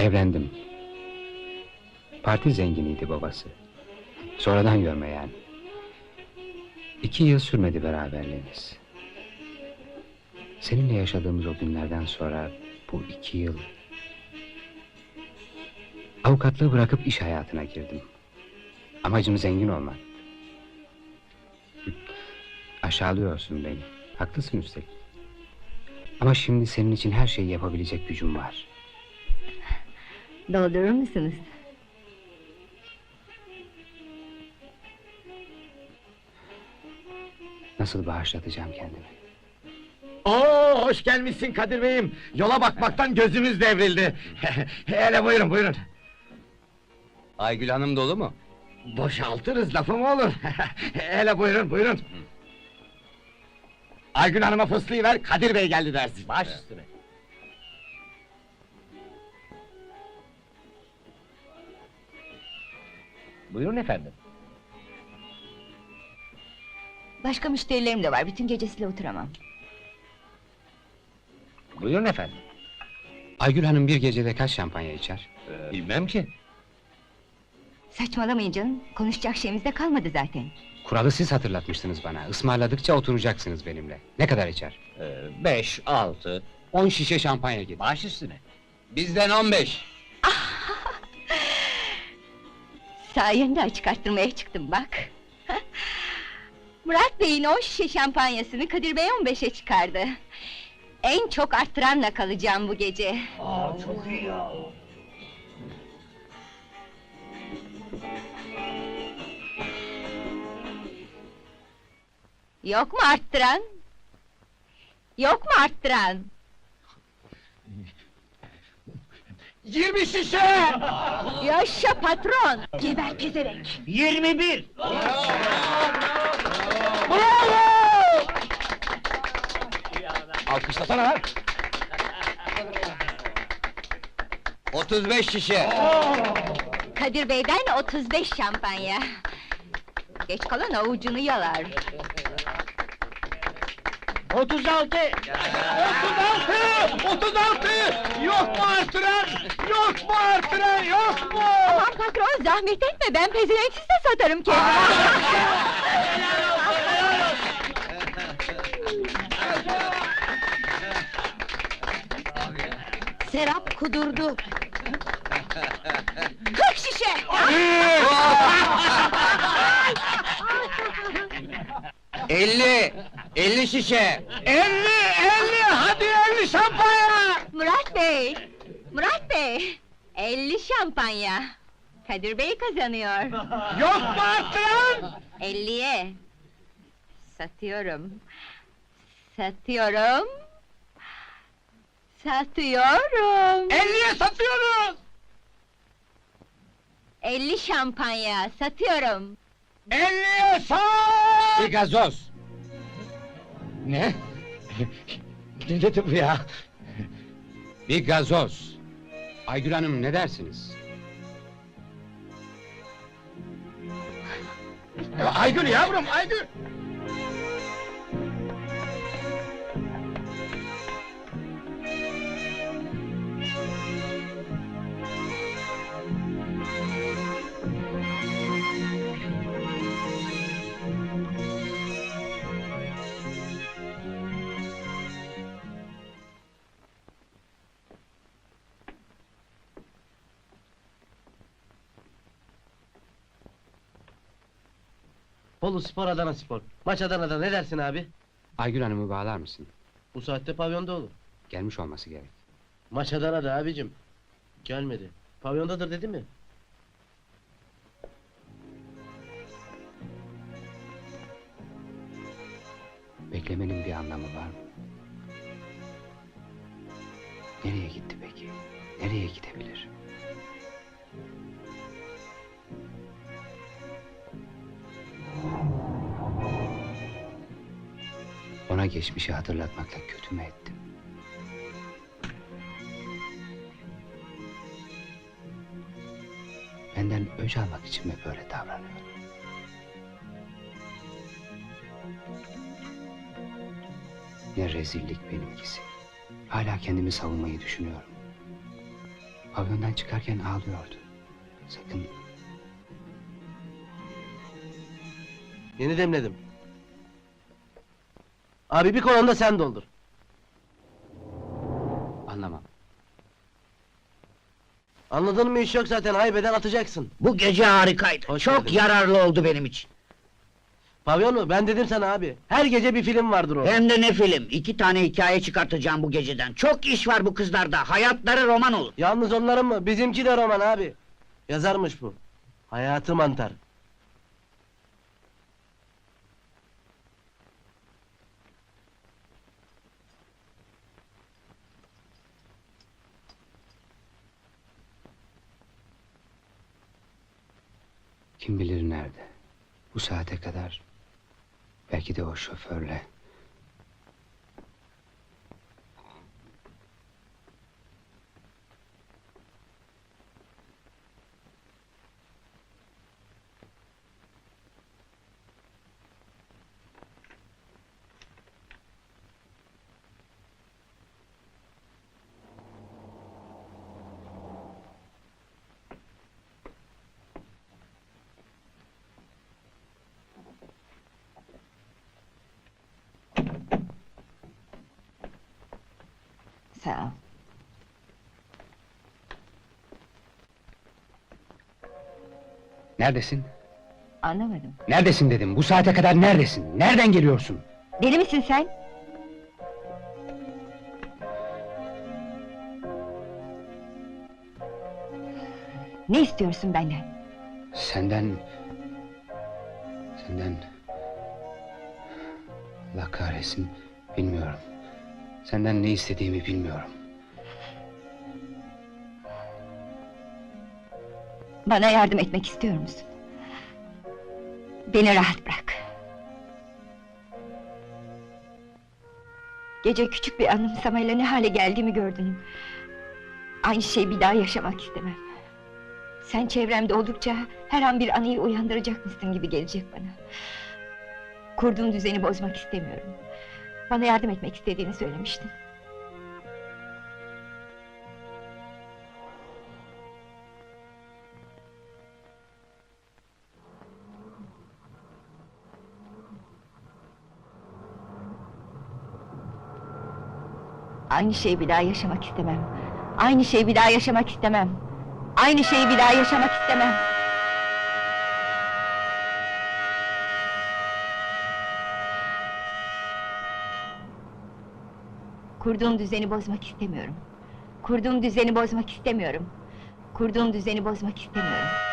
Evlendim. Parti zenginiydi babası. Sonradan görme yani. İki yıl sürmedi beraberliğimiz. Seninle yaşadığımız o günlerden sonra bu iki yıl... Avukatlığı bırakıp iş hayatına girdim. Amacım zengin olmak. Aşağılıyorsun beni. Haklısın üstelik. Ama şimdi senin için her şeyi yapabilecek gücüm var. Doldurur musunuz? Nasıl bağışlatacağım kendimi? Oo, hoş gelmişsin Kadir Bey'im. Yola bakmaktan gözümüz devrildi. Hele buyurun buyurun. Aygül Hanım dolu mu? Boşaltırız lafı mı olur? Hele buyurun buyurun. Aygün Hanım'a fıslıyı ver, Kadir Bey geldi dersin. Baş üstüne. Buyurun efendim. Başka müşterilerim de var. Bütün gecesiyle oturamam. Buyurun efendim. Aygül Hanım bir gecede kaç şampanya içer? bilmem ki. Saçmalamayın canım. Konuşacak şeyimiz de kalmadı zaten. Kuralı siz hatırlatmıştınız bana. Ismarladıkça oturacaksınız benimle. Ne kadar içer? beş, altı, On şişe şampanya getir. baş üstüne. Bizden on beş. Sayende açık arttırmaya çıktım bak. Murat Bey'in o şişe şampanyasını Kadir Bey 15'e çıkardı. En çok arttıranla kalacağım bu gece. Aa, çok iyi ya. Yok mu arttıran? Yok mu arttıran? Yirmi şişe! Yaşa patron! Geber pezevenk! Yirmi bir! Alkışlasana lan! 35 şişe. Kadir Bey'den 35 şampanya. Geç kalan avucunu yalar. Otuz altı! Otuz altı! Otuz altı! Yok mu artıran? Yok mu artıran? Yok mu? Aman patron zahmet etme ben pezevenksiz de satarım kendimi. Serap kudurdu. Kırk şişe! Elli. Elli şişe. Elli! Elli! Hadi elli şampanya! Murat Bey! Murat Bey! 50 şampanya. Kadir Bey kazanıyor. Yok mu artıran? 50'ye. Satıyorum. Satıyorum. Satıyorum. Elliye satıyoruz! 50 şampanya satıyorum. Elliye sat! Bir gazoz. Ne? ne dedi bu ya? Bir gazoz. Aygül Hanım ne dersiniz? Aygül yavrum, Aygül! Bolu Spor Adana Spor. Maç Adana'da ne dersin abi? Aygül Hanım'ı bağlar mısın? Bu saatte pavyonda olur. Gelmiş olması gerek. Maç Adana'da abicim. Gelmedi. Pavyondadır dedi mi? Beklemenin bir anlamı var mı? Nereye gitti peki? Nereye gidebilir? Geçmişi hatırlatmakla kötü mü ettim? Benden öç almak için mi böyle davranıyor? Ne rezillik benimkisi. Hala kendimi savunmayı düşünüyorum. Pavyondan çıkarken ağlıyordu. Sakın Yeni demledim. Abi bir kolonda sen doldur. anlamam. Anladın mı iş yok zaten haybeden atacaksın. Bu gece harikaydı. Hoş Çok geldin. yararlı oldu benim için. Pavyon mu? Ben dedim sana abi. Her gece bir film vardır orada. Hem de ne film. İki tane hikaye çıkartacağım bu geceden. Çok iş var bu kızlarda. Hayatları roman olur. Yalnız onların mı? Bizimki de roman abi. Yazarmış bu. Hayatı mantar. Kim bilir nerede. Bu saate kadar. Belki de o şoförle. Sağ ol. Neredesin? Anlamadım. Neredesin dedim. Bu saate kadar neredesin? Nereden geliyorsun? Deli misin sen? Ne istiyorsun benden? Senden... Senden... Allah kahretsin. Bilmiyorum. Senden ne istediğimi bilmiyorum. Bana yardım etmek istiyor musun? Beni rahat bırak. Gece küçük bir anımsamayla ne hale geldiğimi gördün. Aynı şeyi bir daha yaşamak istemem. Sen çevremde oldukça her an bir anıyı uyandıracakmışsın gibi gelecek bana. Kurduğum düzeni bozmak istemiyorum. Bana yardım etmek istediğini söylemiştin. Aynı şeyi bir daha yaşamak istemem. Aynı şeyi bir daha yaşamak istemem. Aynı şeyi bir daha yaşamak istemem. Kurduğum düzeni bozmak istemiyorum. Kurduğum düzeni bozmak istemiyorum. Kurduğum düzeni bozmak istemiyorum.